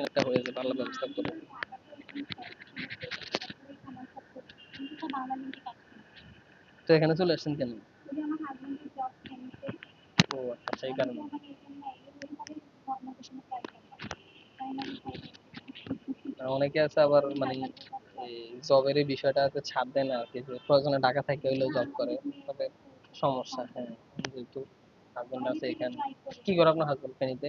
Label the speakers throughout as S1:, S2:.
S1: একটা হয়ে যাবে আল্লাহ ব্যবস্থা করবে। তো এখানে চলে আসছেন কেন? আচ্ছা অনেকে আছে আবার মানে জবের এই বিষয়টা হচ্ছে ছাড় দেয় না আর যে প্রয়োজনে ঢাকা থেকে হইলেও জব করে, তবে সমস্যা হ্যাঁ যেহেতু হাজবেন্ড আছে এখানে। কি করে আপনার হাজবেন্ড ফেনীতে?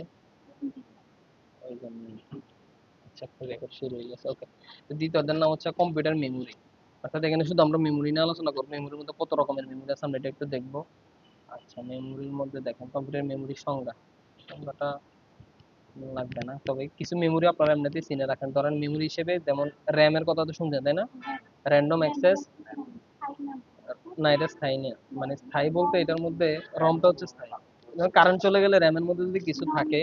S1: অধ্যায়ের নাম হচ্ছে কম্পিউটার মেমোরি অর্থাৎ এখানে শুধু আমরা মেমোরি নিয়ে আলোচনা করব মেমোরির মধ্যে কত রকমের মেমোরি আছে আমরা এটা একটু দেখব। আচ্ছা মেমোরির মধ্যে দেখেন কম্পিউটার মেমোরির সংজ্ঞা। সংজ্ঞাটা লাগবে না, তবে কিছু মেমোরি আপনারা চিনে রাখেন। ধরেন মেমোরি হিসেবে যেমন কথা তো তাই না? র্যান্ডম অ্যাক্সেস না এটা স্থায়ী মানে স্থায়ী বলতে এটার মধ্যে রমটা হচ্ছে স্থায়ী। কারেন্ট চলে গেলে র্যামের মধ্যে যদি কিছু থাকে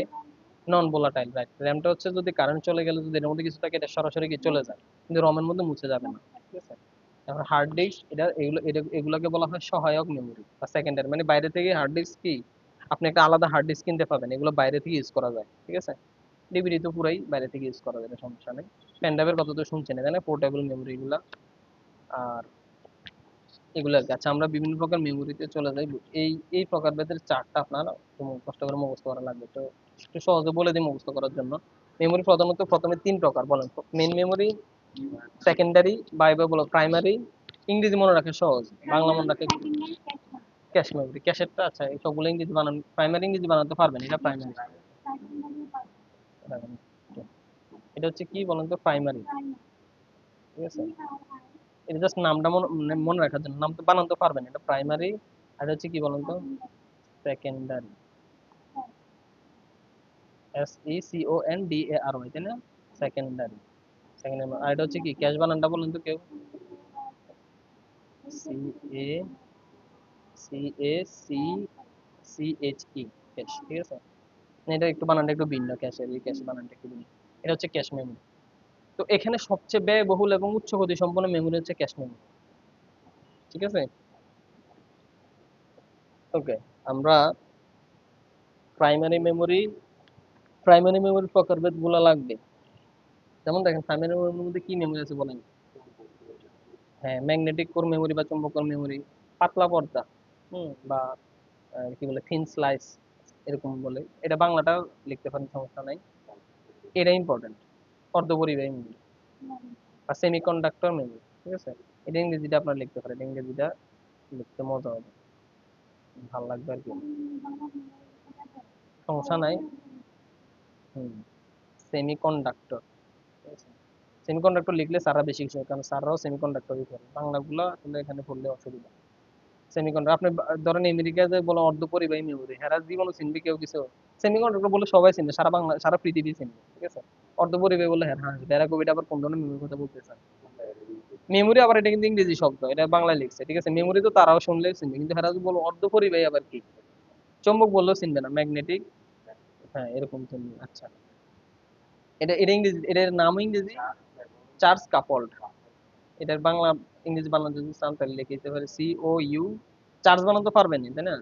S1: নন ভোলাটাইল রাইট র্যামটা হচ্ছে যদি কারেন্ট চলে গেলে যদি এর মধ্যে কিছু থাকে, এটা সরাসরি কি চলে যায়। কিন্তু রমের মধ্যে মুছে যাবে না। ঠিক আছে? তারপর হার্ড ডিস্ক এটা এগুলো এগুলোকে বলা হয় সহায়ক মেমোরি বা সেকেন্ডারি মানে বাইরে থেকে হার্ড ডিস্ক কি? আপনি একটা আলাদা হার্ড ডিস্ক কিনতে পাবেন। এগুলো বাইরে থেকে ইউজ করা যায়। ঠিক আছে? ডিভিডি তো পুরাই বাইরে থেকে ইউজ করা যায় সমস্যা নেই। পেন ড্রাইভের কথা তো শুনছেন তাই না পোর্টেবল মেমোরি এগুলা আর এগুলো আর কি। আচ্ছা আমরা বিভিন্ন প্রকার মেমোরিতে চলে যাই। এই এই প্রকার প্রকারভেদের চারটা আপনার কষ্ট করে মুখস্থ করা লাগবে। তো একটু সহজে বলে দিই মুখস্থ করার জন্য। মেমোরি প্রধানত প্রথমে তিন প্রকার বলেন মেন মেমোরি সেকেন্ডারি বা এবার বলো প্রাইমারি ইংরেজি মনে রাখা সহজ। বাংলা মনে রাখা ক্যাশ মেমোরি ক্যাশেরটা আচ্ছা এই সবগুলো ইংরেজি বানান প্রাইমারি ইংরেজি বানাতে পারবেন, এটা প্রাইমারি এটা হচ্ছে কি বলেন তো? প্রাইমারি ঠিক আছে? এটা জাস্ট নামটা মনে মানে মনে রাখার জন্য। নাম তো বানাতে পারবেন এটা প্রাইমারি আর হচ্ছে কি বলেন তো? Secondary S E C O N D A R Y তাই না? সেকেন্ডারি সেকেন্ডারি আর এটা হচ্ছে কি ক্যাশ বানানটা বলেন তো কেউ? C A C A C C H E cash ঠিক আছে? না, এটা একটু বানানটা একটু ভিন্ন ক্যাশের এই ক্যাশ বানানটা একটু ভিন্ন। এটা হচ্ছে ক্যাশ মেমোরি তো এখানে সবচেয়ে ব্যয়বহুল এবং উচ্চ গতি সম্পন্ন মেমোরি হচ্ছে ক্যাশ মেমোরি ঠিক আছে? ওকে আমরা প্রাইমারি মেমোরি প্রাইমারি মেমোরি প্রকারভেদগুলো লাগবে। যেমন দেখেন প্রাইমারি মেমোরির মধ্যে কি মেমোরি আছে বলেন? হ্যাঁ ম্যাগনেটিক কোর মেমোরি বা চৌম্বক কোর মেমোরি পাতলা পর্দা, হুম, বা কি বলে থিন স্লাইস এরকম বলে। এটা বাংলাটা লিখতে পারেন, সমস্যা নাই। এটা ইম্পর্টেন্ট অর্ধপরিবাহী মেমোরি বা মেমোরি ঠিক আছে? এটা ইংরেজিটা আপনার লিখতে পারেন, ইংরেজিটা লিখতে মজা হবে। ভালো লাগবে আর কি। সমস্যা নাই। লিখলে স্যাররা বেশি কিছু কারণ স্যাররাও সেমিকন্ডাক্টরই পড়ে বাংলাগুলো আসলে এখানে পড়লে অসুবিধা। সেমিকন্ডাক্টর আপনি ধরেন আমেরিকায় যে বলো অর্ধপরিবাহী মেমোরি হেরা জীবনও চিনবে, কেউ কিছু। সেমিকন্ডাক্টর বলে সবাই চিনবে সারা বাংলা, সারা পৃথিবী চিনবে, ঠিক আছে? অর্ধপরিবাহী বলে হ্যাঁ হ্যাঁ আবার কোন ধরনের মেমোরির কথা মেমোরি আবার এটা কিন্তু ইংরেজি শব্দ, এটা বাংলায় লিখছে, ঠিক আছে? মেমোরি তো তারাও শুনলেও চিনবে, কিন্তু হেরা যদি আবার কি? চৌম্বক বললেও চিনবে না ম্যাগনেটিক হ্যাঁ এরকম চিনবে আচ্ছা। এটা এটা ইংরেজি, এটার নাম ইংরেজি চার্জ কাপল্ড। এটার বাংলা, ইংরেজি বানানো যদি চান লিখে দিতে পারে সি ও ইউ চার্জ বানাতে পারবেন তাই না?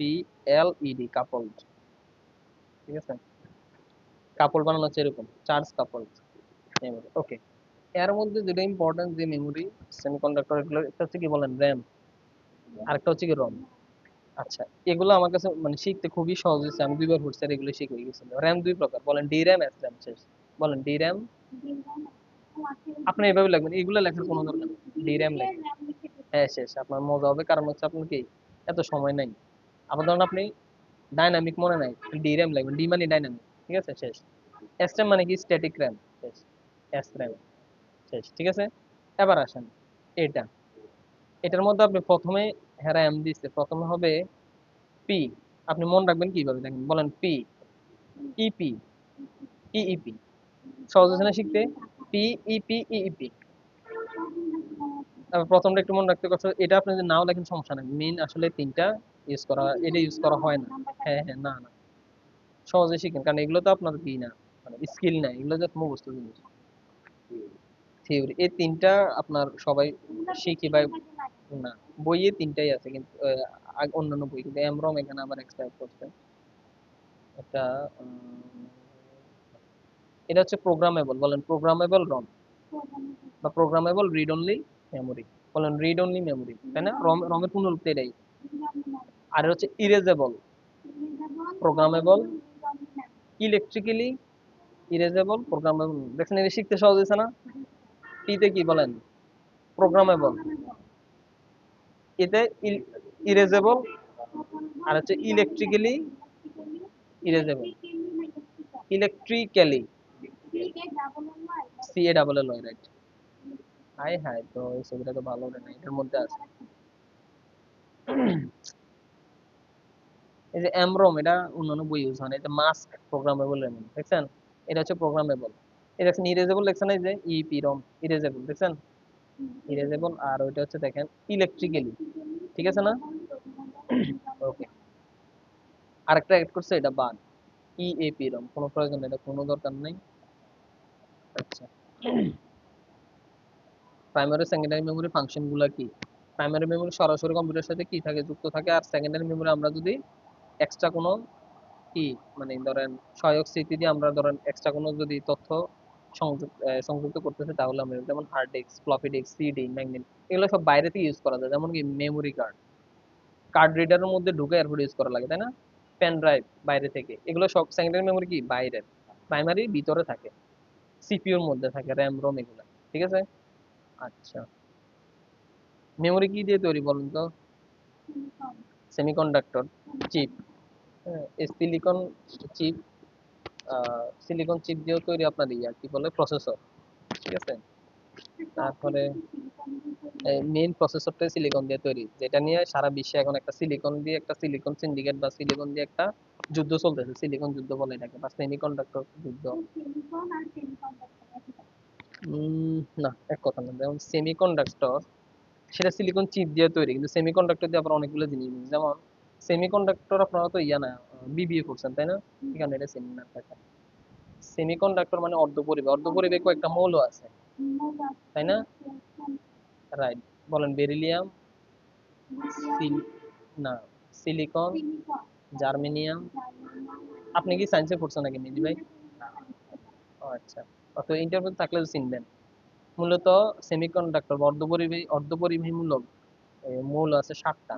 S1: P L E D coupled. ঠিক আছে? কাপড় বানানো হচ্ছে এরকম চার্জ কাপল্ড মেমোরি ওকে এর মধ্যে যেটা ইম্পর্টেন্ট যে মেমোরি সেমিকন্ডাক্টর এগুলো, একটা হচ্ছে কি বলেন র্যাম আরেকটা হচ্ছে কি রম আচ্ছা এগুলো আমার কাছে মানে শিখতে খুবই সহজ হয়েছে, আমি দুইবার পড়ছি আর এগুলো শিখে গেছিল র্যাম দুই প্রকার, বলেন ডি র্যাম এস র্যাম শেষ। বলেন ডি র্যাম আপনি এভাবে লিখবেন, এগুলো লেখার কোনো দরকার ডি র্যাম লেখেন হ্যাঁ শেষ, আপনার মজা হবে, কারণ হচ্ছে আপনার কি, এত সময় নাই। আবার ধরুন আপনি ডাইনামিক মনে নাই ডি র্যাম লিখবেন ডি মানে ডাইনামিক ঠিক আছে? শেষ। এস র্যাম মানে কি? স্ট্যাটিক র্যাম শেষ। এস র্যাম শেষ। ঠিক আছে? এবার আসেন। এটা। এটার মধ্যে আপনি প্রথমে র্যাম দিচ্ছে প্রথমে হবে পি আপনি মনে রাখবেন কীভাবে দেখেন, বলেন পি ইপি ইইপি সহজ হচ্ছে না শিখতে? পি ইপি ইইপি তারপর প্রথমটা একটু মনে রাখতে কষ্ট এটা আপনি যদি নাও লেখেন সমস্যা নেই। মেইন আসলে তিনটা ইউজ করা এটা ইউজ করা হয় না। হ্যাঁ হ্যাঁ না না। সহজে শিখেন। কারণ এগুলো তো আপনার কি না মানে স্কিল না এগুলো জাস্ট মুখস্থ জিনিস। থিওরি এই তিনটা আপনার সবাই শিখি বা না, বইয়ে তিনটাই আছে কিন্তু অন্যান্য বই কিন্তু। এমরম এখানে আবার এক্সট্রা করছে। এটা এটা হচ্ছে প্রোগ্রামেবল বলেন প্রোগ্রামেবল রম বা প্রোগ্রামেবল রিড অনলি মেমোরি বলেন রিড অনলি মেমোরি তাই না? রম রমের পূর্ণরূপ তো এটাই। আর হচ্ছে erasable programmable electrically erasable programmable দেখছেন, এটা শিখতে সহজ হয়েছে না? টিতে কি বলেন? প্রোগ্রামেবল এতে ইরেজেবল আর হচ্ছে electrically erasable electrically C A double L right hi hi তো এই ছবিটা তো ভালো না এটার মধ্যে আছে। এই যে এমরম এটা অন্যান্য বই ইউজ হয় না এটা মাস্ক প্রোগ্রামেবল এমন দেখছেন? এটা হচ্ছে প্রোগ্রামেবল এটা দেখছেন ইরেজেবল দেখছেন এই যে ইপি রম ইরেজেবল দেখছেন? ইরেজেবল আর ওইটা হচ্ছে দেখেন ইলেকট্রিক্যালি ঠিক আছে না? ওকে আরেকটা এড করছে, এটা বাদ ইএপি রম কোনো প্রয়োজন এটা কোনো দরকার নেই। আচ্ছা প্রাইমারি সেকেন্ডারি মেমোরি ফাংশনগুলো কি? প্রাইমারি মেমোরি সরাসরি কম্পিউটারের সাথে কি থাকে? যুক্ত থাকে, আর সেকেন্ডারি মেমোরি আমরা যদি এক্সট্রা কোনো কি? মানে ধরেন সহায়ক স্মৃতি দিয়ে আমরা ধরেন এক্সট্রা কোনো যদি তথ্য সংযুক্ত সংযুক্ত করতেছে, তাহলে আমরা যেমন hard disk floppy disk CD magnet এগুলো সব বাইরে থেকে ইউজ করা যায়। যেমন কি মেমোরি কার্ড কার্ড রিডারের মধ্যে ঢুকে এরপর ইউজ করা লাগে, তাই না? পেন ড্রাইভ বাইরে থেকে। এগুলো সব সেকেন্ডারি মেমোরি কি? বাইরের। প্রাইমারি ভিতরে থাকে। সিপিইউর মধ্যে থাকে র্যাম রোম এগুলো। ঠিক আছে? আচ্ছা। মেমোরি কি দিয়ে তৈরি বলুন তো? Semiconductor chip silicon chip silicon chip দিয়েও তৈরি আপনার ইয়া কি বলে প্রসেসর ঠিক আছে? তারপরে মেইন প্রসেসরটাই সিলিকন দিয়ে তৈরি, যেটা নিয়ে সারা বিশ্বে এখন একটা সিলিকন দিয়ে একটা সিলিকন সিন্ডিকেট বা সিলিকন দিয়ে একটা যুদ্ধ চলতেছে সিলিকন যুদ্ধ বলে এটাকে, বা সেমিকন্ডাক্টর যুদ্ধ। না, এক কথা না, যেমন সেমিকন্ডাক্টর সেটা সিলিকন চিপ দিয়ে তৈরি কিন্তু সেমিকন্ডাক্টর দিয়ে আবার অনেকগুলো জিনিস। যেমন সেমিকন্ডাক্টর আপনারা তো ইয়া না বিবিএ করছেন তাই না? এখানে এটা সেমি না থাকে সেমিকন্ডাক্টর মানে অর্ধপরিবাহী অর্ধপরিবাহী কয়েকটা মৌল আছে তাই না? রাইট বলেন বেরিলিয়াম না সিলিকন জার্মেনিয়াম আপনি কি সায়েন্সে পড়ছেন নাকি মেজি ভাই? ও আচ্ছা অত ইন্টারভিউ থাকলে চিনবেন। মূলত সেমিকন্ডাক্টর অর্ধপরিবাহী অর্ধপরিবাহী মূলক মৌল আছে সাতটা।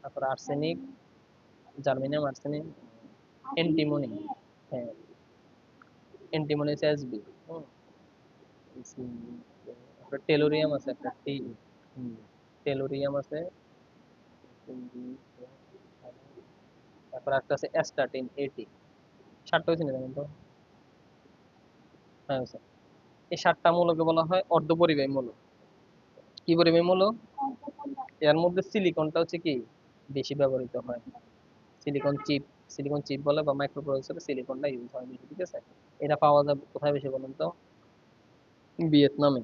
S1: তারপর আর্সেনিক জার্মেনিয়াম আর্সেনিক অ্যান্টিমনি হ্যাঁ অ্যান্টিমনি হচ্ছে এসবি টেলোরিয়াম আছে একটা টি টেলোরিয়াম আছে, তারপর একটা আছে অ্যাস্টাটিন এটি সাতটা হয়েছে না তো? এই সাতটা মূলকে বলা হয় অর্ধপরিবাহী মূলক কি পরিবাহী মূলক এর মধ্যে সিলিকনটা হচ্ছে কি? বেশি ব্যবহৃত হয়। সিলিকন চিপ সিলিকন চিপ বলে বা মাইক্রোপ্রসেসরে সিলিকনটা ইউজ হয় বেশি, ঠিক আছে? এটা পাওয়া যায় কোথায় বেশি বলুন তো? ভিয়েতনামে।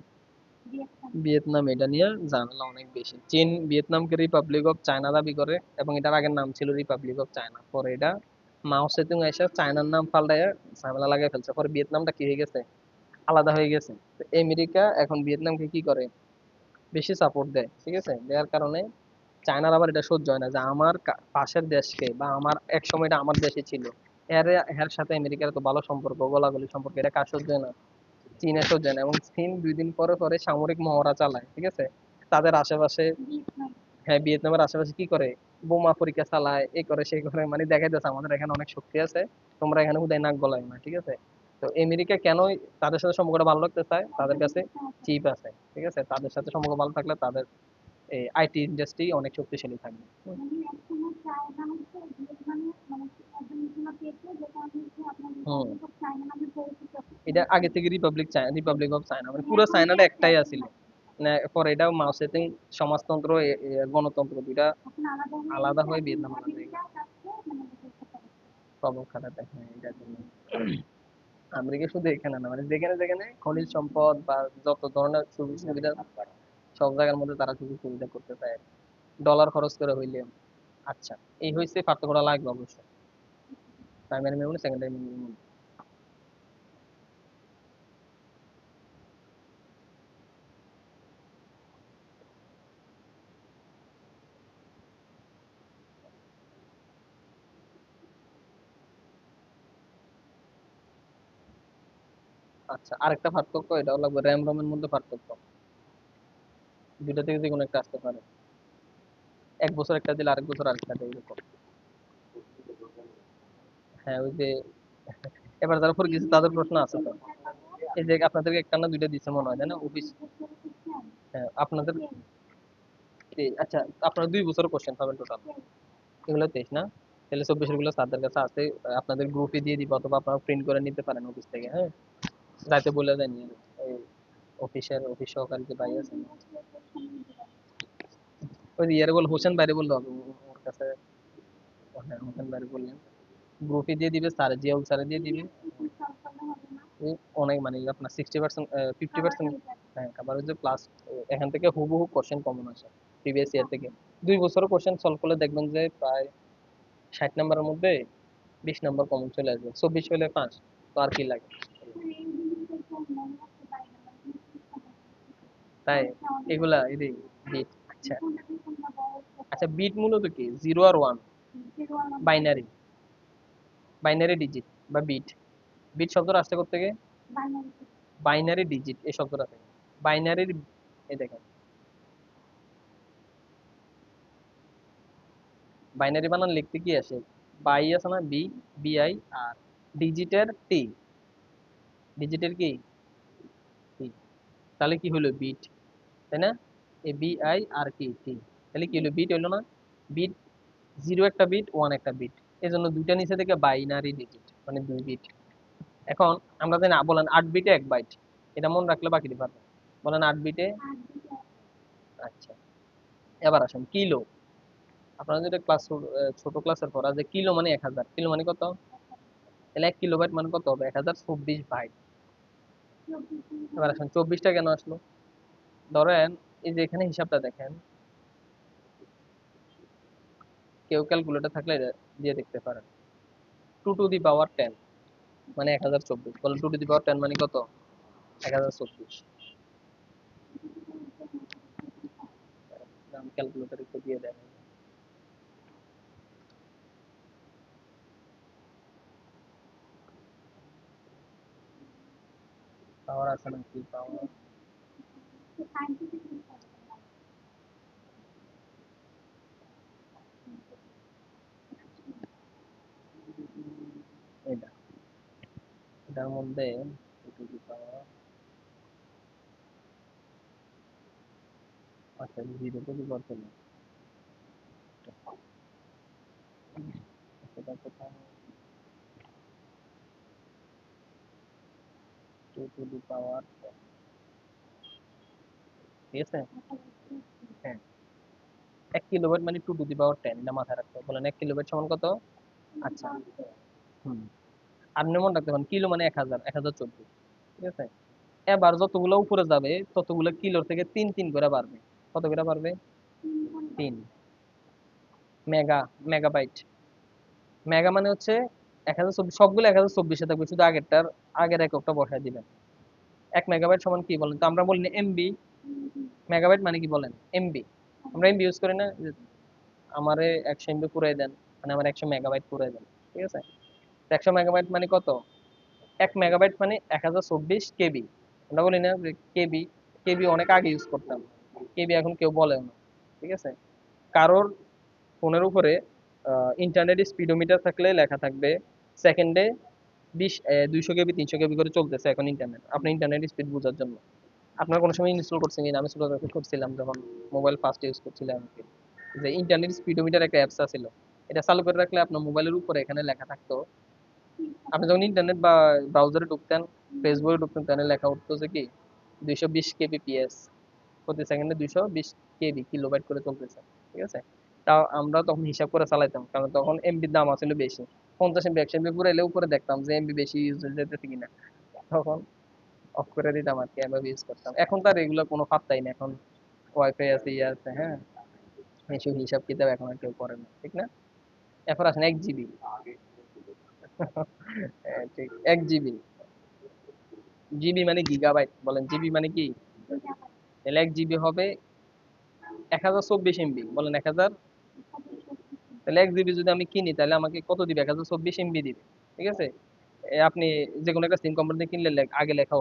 S1: ভিয়েতনাম। এটা নিয়ে ঝামেলা অনেক বেশি। চীন, ভিয়েতনামকে রিপাবলিক অফ চায়না দাবি করে এবং এটার আগের নাম ছিল রিপাবলিক অফ চায়না পরে এটা মাও সেতুং এসে চায়নার নাম পাল্টায় ঝামেলা লাগাই ফেলছে। পরে ভিয়েতনামটা কি হয়ে গেছে? আলাদা হয়ে গেছে। আমেরিকা এখন ভিয়েতনামকে কি করে? বেশি সাপোর্ট দেয়, ঠিক আছে? দেওয়ার কারণে চায়নার আবার এটা সহ্য হয় না যে আমার পাশের দেশকে বা আমার এক সময় এটা আমার দেশে ছিল। এর এর সাথে আমেরিকার তো ভালো সম্পর্ক, গোলাগুলি সম্পর্ক, এটা কার সহ্য হয় না? চীনের সহ্য হয় না। এবং চীন দুই দিন পরে পরে সামরিক মহড়া চালায়, ঠিক আছে? তাদের আশেপাশে হ্যাঁ ভিয়েতনামের আশেপাশে কি করে? বোমা পরীক্ষা চালায় এই করে সেই করে মানে দেখাই যাচ্ছে আমাদের এখানে অনেক শক্তি আছে তোমরা এখানে উদয় নাক গলায় না ঠিক আছে? তো আমেরিকা কেন তাদের সাথে সম্পর্কটা ভালো রাখতে চায়? তাদের কাছে চিপ আছে ঠিক আছে? তাদের সাথে সম্পর্ক ভালো থাকলে তাদের এই আইটি ইন্ডাস্ট্রি অনেক শক্তিশালী থাকবে। এটা আগে থেকে Republic China Republic of China মানে পুরো চায়নাটা একটাই আছিল। পরে এটা মাও সেতুং সমাজতন্ত্র গণতন্ত্র দুইটা আলাদা হয়ে ভিয়েতনাম আলাদা হয়ে গেছে প্রভাব খাটাতে হ্যাঁ এটার জন্য। আমেরিকা শুধু এখানে না মানে যেখানে যেখানে খনিজ সম্পদ বা যত ধরনের সুযোগ সুবিধা সব জায়গার মধ্যে তারা সুযোগ সুবিধা করতে চায়। ডলার খরচ করে হইলে আচ্ছা এই হয়েছে পার্থক্যটা লাগবে অবশ্যই প্রাইমারি মেমোরি সেকেন্ডারি মেমোরি আচ্ছা পার্থক্য মধ্যে পার্থক্য। দুইটা থেকে একটা আসতে পারে। এক বছর একটা দিলে আরেক বছর আরেকটা দেয় এরকম। হ্যাঁ ওই যে, এবার তাদের প্রশ্ন আছে তো। এই যে আপনাদেরকে একটা না দুইটা দিচ্ছে মনে হয় না? অফিস। হ্যাঁ আপনাদের আচ্ছা আপনারা দুই বছর কোশ্চেন পাবেন টোটাল এগুলো তেইশ না? তাহলে চব্বিশেরগুলো স্যারদের কাছে আছে। আপনাদের গ্রুপে দিয়ে দিব, অথবা আপনারা প্রিন্ট করে নিতে পারেন অফিস থেকে হ্যাঁ? রাতে বলে দেন অফিসের অফিস সহকারী যে ভাই আছেন ওই যে ইয়ারে বল হোসেন বাইরে বললে ওর কাছে হোসেন বাইরে বললেন গ্রুপে দিয়ে দিবে স্যার জিয়াউল স্যারে দিয়ে দিবে। অনেক মানে আপনার সিক্সটি পার্সেন্ট ফিফটি পার্সেন্ট হ্যাঁ আবার যে প্লাস এখান থেকে হুবহু কোশ্চেন কমন আসে প্রিভিয়াস ইয়ার থেকে। দুই বছরের কোশ্চেন সলভ করলে দেখবেন যে প্রায় ষাট নাম্বারের মধ্যে বিশ নম্বর কমন চলে আসবে চব্বিশ হলে পাঁচ তো আর কি লাগে? তাই? এগুলা এদিক বিট আচ্ছা। আচ্ছা বিট মূলত কি? জিরো আর ওয়ান বাইনারি বাইনারি ডিজিট বা বিট বিট শব্দটা আসতে করতে গিয়ে বাইনারি ডিজিট এই শব্দটা থেকে। বাইনারির এই দেখেন। বাইনারি বানান লিখতে কি আসে? বাই আছে না বি বিআই আর ডিজিটের টি ডিজিটের কি? তাহলে কি হলো বিট তাই না? এ বি আই আর কি টি তাহলে কি হলো? বিট হলো না? বিট জিরো একটা বিট ওয়ান একটা বিট এই জন্য দুইটা নিচে থেকে বাইনারি ডিজিট মানে দুই বিট এখন আমরা জানি বলেন আট বিটে এক বাইট এটা মনে রাখলে বাকিটি পারবেন। বলেন আট বিটে আচ্ছা। এবার আসেন কিলো আপনারা যেটা ক্লাস ছোট ক্লাসের পড়া যে কিলো মানে এক হাজার। কিলো মানে কত? তাহলে এক কিলো বাইট মানে কত হবে? এক হাজার চব্বিশ বাইট এবার আসেন, চব্বিশটা কেন আসলো? ধরেন, এই যে এখানে হিসাবটা দেখেন। কেউ ক্যালকুলেটর থাকলে দিয়ে দেখতে পারেন। Two to the power ten মানে এক হাজার চব্বিশ। বলেন two to the power ten মানে কত? এক হাজার চব্বিশ। ক্যালকুলেটর একটু দিয়ে দেন পাওয়ার আছে নাকি পাওয়ার এটা এটার মধ্যে টু টু দি পাওয়ার আচ্ছা জিরো টু দি পাওয়ার চলে সেটা কোথায় টু টু দি পাওয়ার ঠিক আছে? হ্যাঁ। এক কিলোবাইট মানে two to the power ten এটা মাথায় রাখতে হবে। বলেন এক কিলোবাইট সমান কত? আচ্ছা। হুম। আপনি মনে রাখতে পারেন, কিলো মানে এক হাজার এক হাজার চব্বিশ। ঠিক আছে? এবার যতগুলো উপরে যাবে, ততগুলো কিলোর থেকে তিন তিন করে বাড়বে। কত করে বাড়বে? তিন। Mega, megabyte. মেগা মানে হচ্ছে এক হাজার চব্বিশ সবগুলো এক হাজার চব্বিশে থাকবে, শুধু আগেরটার আগের এককটা বসায় দিবেন। এক মেগাবাইট সমান কি বলেন? তো আমরা বলি এমবি মেগাবাইট মানে কি বলেন? এমবি আমরা এমবি ইউজ করি না আমারে একশো এমবি পুরাই দেন মানে আমার একশো মেগাবাইট পুরাই দেন, ঠিক আছে? একশো মেগাবাইট মানে কত? এক মেগাবাইট মানে এক হাজার চব্বিশ কেবি আমরা বলি না যে কেবি কেবি অনেক আগে ইউজ করতাম। কেবি এখন কেউ বলে না, ঠিক আছে? কারোর ফোনের উপরে ইন্টারনেট স্পিডোমিটার থাকলে লেখা থাকবে সেকেন্ডে বিশ দুইশো কেবি, তিনশো কেবি করে চলতেছে এখন ইন্টারনেট আপনি ইন্টারনেট স্পিড বোঝার জন্য। আপনার কোনো সময় ইনস্টল করছেন কিনা? আমি করছিলাম যখন মোবাইল ফার্স্ট ইউজ করছিলাম যে ইন্টারনেট স্পিডোমিটার একটা অ্যাপস ছিল এটা চালু করে রাখলে আপনার মোবাইলের উপরে এখানে লেখা থাকতো। আপনি যখন ইন্টারনেট বা ব্রাউজারে ঢুকতেন ফেসবুকে ঢুকতেন, তাহলে লেখা উঠতো যে কি? দুইশো বিশ কেবি পিএস প্রতি সেকেন্ডে দুইশো বিশ কেবি কিলোবাইট করে চলতেছে, ঠিক আছে? তাও আমরা তখন হিসাব করে চালাইতাম, কারণ তখন এমবির দাম আসলে বেশি। পঞ্চাশ এমবি একশো এমবি পুরাইলে উপরে দেখতাম যে এমবি বেশি ইউজ হয়ে যেতেছে কিনা। তখন অফ করে দিতাম আর কি এমবি ইউজ করতাম। এখন তার এগুলো কোনো পাত্তাই না এখন ওয়াইফাই আছে ইয়ে আছে হ্যাঁ। এসব হিসাব কিতাব এখন আর কেউ করে না, ঠিক না? এরপর আসেন এক জিবি ঠিক, এক জিবি জিবি মানে গিগাবাইট বলেন জিবি মানে কি? তাহলে এক জিবি হবে এক হাজার চব্বিশ এমবি বলেন এক হাজার তাহলে এক জিবি যদি আমি কিনি, তাহলে আমাকে কত দিবে? এক হাজার চব্বিশ এমবি দিবে, ঠিক আছে? আপনি যে কোনো একটা সিম কোম্পানি কিনলে আগে লেখা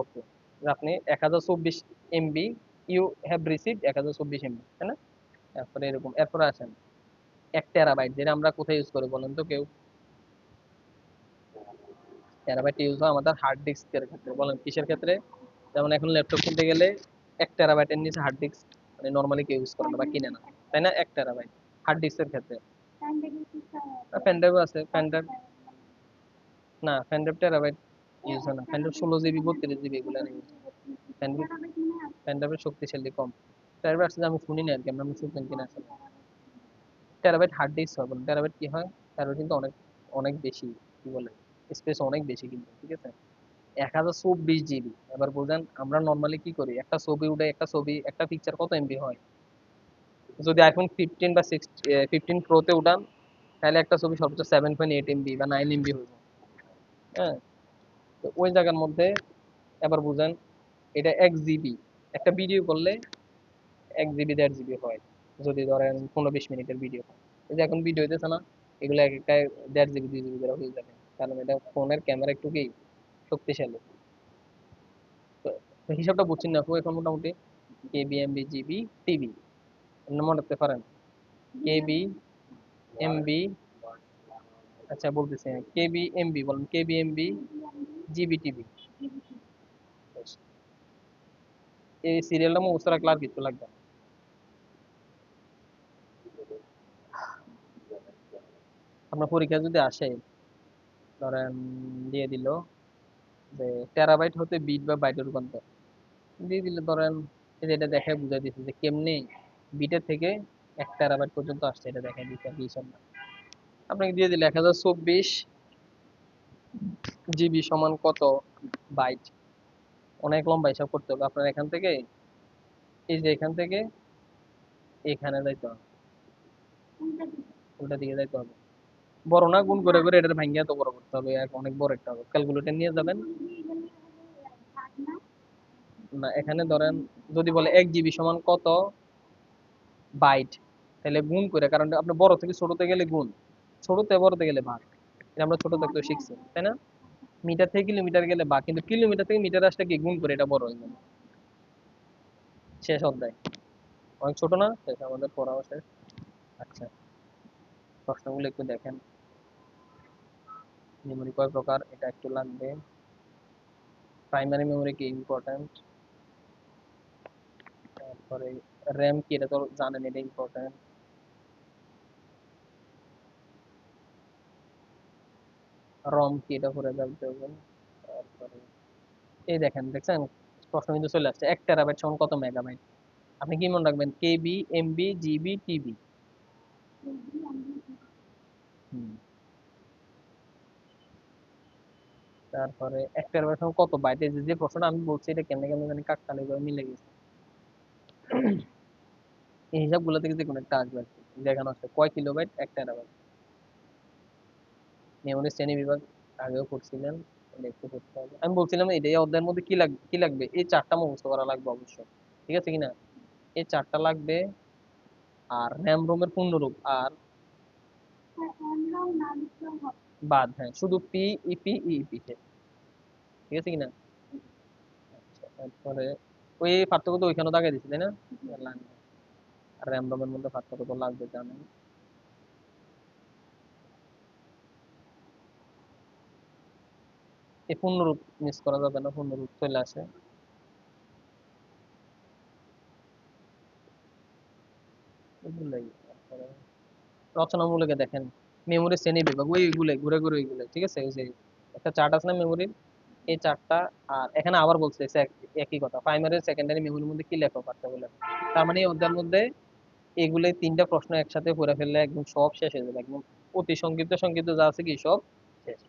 S1: যে আপনি এক হাজার চব্বিশ এমবি ইউ হ্যাভ রিসিভ এক হাজার চব্বিশ এমবি তাই না? তারপরে এরকম, এরপরে আসেন। এক টেরাবাইট যেটা আমরা কোথায় ইউজ করি বলেন তো কেউ? টেরাবাইট ইউজ হয় আমাদের হার্ড ডিস্কের ক্ষেত্রে, বলেন কিসের ক্ষেত্রে? যেমন এখন ল্যাপটপ কিনতে গেলে এক টেরাবাইটের নিচে হার্ড ডিস্ক মানে নর্মালি কেউ ইউজ করে না বা কিনে না, তাই না? এক টেরাবাইট হার্ড ডিস্কের ক্ষেত্রে। পেন ড্রাইভ আছে পেন ড্রাইভ না পেন ড্রাইভ টেরাবাইট ইউজ হয় না। পেন ড্রাইভ ষোলো জিবি বত্রিশ জিবি এগুলো ইউজ পেন ড্রাইভ পেন ড্রাইভের শক্তিশালী কম। টেরাবাইট আসলে আমি শুনি না আর কি, আমরা শুনছেন কিনা আসলে। টেরাবাইট হার্ড ডিস্ক হয় বলেন। টেরাবাইট কি হয়? টেরাবাইট কিন্তু অনেক অনেক বেশি, কি বলে? স্পেস অনেক বেশি কিন্তু, ঠিক আছে? এক হাজার চব্বিশ জিবি এবার বোঝেন আমরা নর্মালি কি করি? একটা ছবি উঠে একটা ছবি একটা পিকচার কত এমবি হয়? যদি আইফোন ফিফটিন বা সিক্স ফিফটিন প্রোতে উঠান তাহলে একটা ছবি সর্বোচ্চ সেভেন পয়েন্ট এইট এমবি বা নাইন এমবি হইব। হ্যাঁ? তো ওই জায়গার মধ্যে এবার বুঝেন, এটা এক জিবি একটা ভিডিও করলে এক জিবি দেড় জিবি হয়। যদি ধরেন পনেরো বিশ মিনিটের ভিডিও এই যে এখন ভিডিও হইতেছে না, এগুলো এক একটা দেড় জিবি দুই জিবি করে হয়ে যাবে। কারণ এটা ফোনের ক্যামেরা একটু কি শক্তিশালী। তো হিসাবটা বুঝছেন না এখন মোটামুটি? কেবি এমবি জিবি টিবি মনে পারেন এমবি আচ্ছা বলতেছি কেবি এমবি বলেন। কেবি এমবি জিবি টিবি এই সিরিয়ালটা মুখস্থ রাখলে আর কিছু লাগবে আপনার পরীক্ষা যদি আসে ধরেন দিয়ে দিল যে টেরাবাইট হতে বিট বা বাইটে রূপান্তর। দিয়ে দিলে ধরেন এটা দেখে বুঝাই দিচ্ছে যে কেমনে বিটের থেকে এক টেরাবাইট পর্যন্ত আসছে, এটা দেখাই দিচ্ছে আর কি হিসাব না আপনাকে দিয়ে দিলে এক হাজার চব্বিশ জিবি সমান কত বাইট? অনেক লম্বা হিসাব করতে হবে। আপনার এখান থেকে, এই যে এখান থেকে, এখানে যাইতে হবে। উল্টা দিকে যাইতে হবে। বড় না, গুণ করে করে এটা ভাঙ্গিয়া তো বড় করতে হবে। এক- অনেক বড় একটা হবে। ক্যালকুলেটর নিয়ে যাবেন। না, এখানে ধরেন যদি বলে এক জিবি সমান কত? বাইট, তাহলে গুণ করে কারণ আপনি বড় থেকে ছোটতে গেলে গুণ, ছোটতে বড়তে গেলে ভাগ, এটা আমরা ছোট থাকতে শিখছি, তাই না? মিটার থেকে কিলোমিটার গেলে ভাগ, কিন্তু কিলোমিটার থেকে মিটার আসলে কি গুণ করে, এটা বড় হয়ে যাবে। শেষ অধ্যায়। অনেক ছোট না? শেষ, আমাদের পড়াও শেষ। আচ্ছা প্রশ্নগুলো একটু দেখেন। মেমোরি কয় প্রকার? এটা একটু লাগবে। প্রাইমারি মেমোরি কি? ইম্পর্ট্যান্ট তারপরে র্যাম কি এটা তো জানেন এটা ইম্পর্ট্যান্ট রম কি এটা জানতে হবে তারপরে এই দেখেন, দেখছেন? প্রশ্ন কিন্তু চলে আসছে, এক টেরাবাইট সমান কত মেগাবাইট আপনি কি মনে রাখবেন? কেবি এমবি জিবি টিবি তারপরে এক টেরাবাইট সমান কত বাইট এই যে যে প্রশ্নটা আমি বলছি, এটা কেমনে কেমনে জানি কাকতালি করে মিলে গেছে। এই হিসাবগুলো থেকে যে কোনো একটা আসবে আর কি। দেখানো আছে, কয় কিলোবাইট এক টেরাবাইট মেমোরি শ্রেণি বিভাগ আগেও করছিলেন একটু করতে হবে। আমি বলছিলাম এই অধ্যায়ের মধ্যে কি লাগবে কি লাগবে? এই চারটা মুখস্থ করা লাগবে অবশ্যই, ঠিক আছে কিনা এই চারটা লাগবে, আর র্যাম রোমের পূর্ণরূপ আর বাদ হ্যাঁ শুধু পি ইপি ইপি ঠিক আছে কিনা আচ্ছা তারপরে ওই পার্থক্য তো ওইখানে দাগে দিছি তাই না? আর র্যাম রোমের মধ্যে পার্থক্য তো লাগবে, জানেন। এই পূর্ণরূপ মিস করা যাবে না পূর্ণরূপ চলে আসে। রচনামূলকে দেখেন। মেমোরি শ্রেণি বিভাগ ওই ওইগুলাই, ঘুরে ঘুরে ওইগুলাই, ঠিক আছে? ওই যে একটা চার্ট আছে না মেমোরির? এই চারটা, আর এখানে আবার বলছে একই কথা প্রাইমারি সেকেন্ডারি মেমোরির মধ্যে কি লেখা পার্থক্য লেখা তার মানে অধ্যায়ের মধ্যে এগুলোই তিনটা প্রশ্ন একসাথে পড়ে ফেললে একদম সব শেষ হয়ে যাবে, একদম অতি সংক্ষিপ্ত সংক্ষিপ্ত যা আছে কি সব শেষ।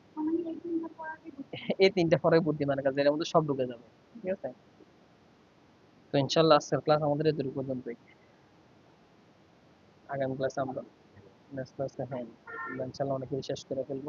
S1: এই তিনটা পরে বুদ্ধিমানের কাছে এর মধ্যে সব ঢুকে যাবে, ঠিক আছে? তো ইনশাল্লাহ আজকের ক্লাস আমাদের এতটুকু পর্যন্তই। আগামী ক্লাসে আমরা নেক্সট ক্লাসে হ্যাঁ ইনশাল্লাহ অনেক কিছু শেষ করে ফেলব।